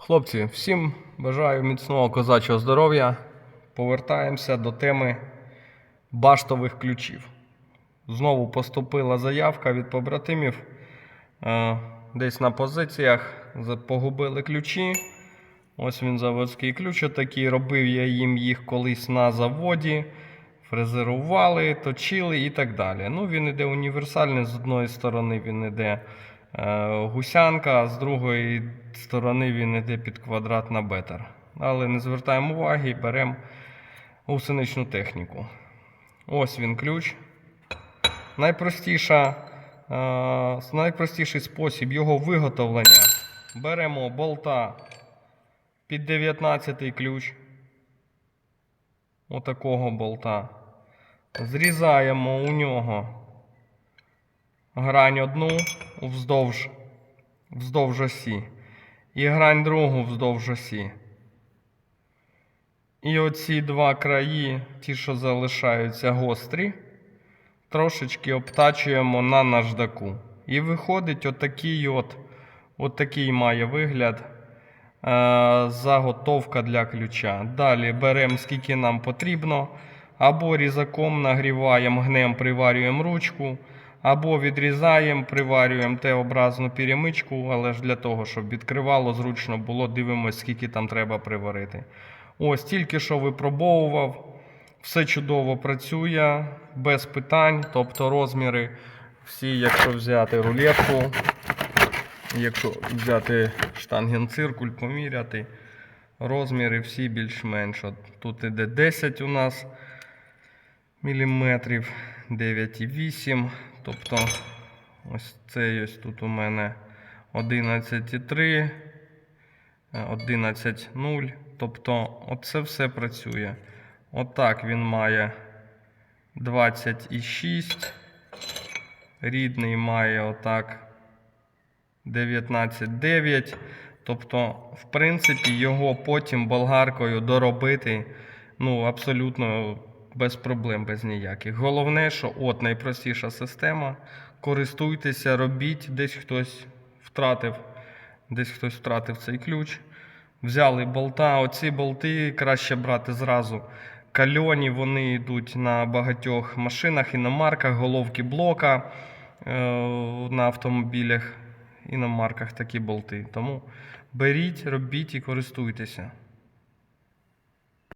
Хлопці, всім бажаю міцного козачого здоров'я. Повертаємося до теми баштових ключів. Знову поступила заявка від побратимів. Е, Десь на позиціях погубили ключі. Ось він заводський ключ отакий. Робив я їм їх колись на заводі. Фрезерували, точили і так далі. Ну, він іде універсальний. З одної сторони він іде гусянка, а з другої сторони він іде під квадрат на бетер. Але не звертаємо уваги, і беремо гусеничну техніку. Ось він ключ. Найпростіша, е, найпростіший спосіб його виготовлення. Беремо болта під 19 ключ. Отакого болта. Зрізаємо у нього грань одну вздовж, вздовж осі. І грань другу вздовж осі. І оці два краї, ті, що залишаються гострі, трошечки обтачуємо на наждаку. І виходить отакий от, отакий має вигляд е, заготовка для ключа. Далі беремо скільки нам потрібно, або різаком нагріваємо, гнем, приварюємо ручку, або відрізаємо, приварюємо Т-образну перемичку, але ж для того, щоб відкривало, зручно було, дивимося, скільки там треба приварити. Ось тільки що випробовував. Все чудово працює, без питань, тобто розміри всі, якщо взяти рулетку, якщо взяти штангенциркуль, поміряти, розміри всі більш-менш. Тут іде 10 у нас міліметрів, 9,8. Тобто ось цей ось тут у мене 11,3, 11,0. Тобто оце все працює. Отак він має 26. Рідний має отак 19,9. Тобто, в принципі, його потім болгаркою доробити ну, абсолютно без проблем, без ніяких. Головне, що от найпростіша система. Користуйтеся, робіть, десь хтось втратив, десь хтось втратив цей ключ. Взяли болта. Оці болти краще брати зразу. Кальоні вони йдуть на багатьох машинах, іномарках, головки блока е, на автомобілях, іномарках такі болти. Тому беріть, робіть і користуйтеся.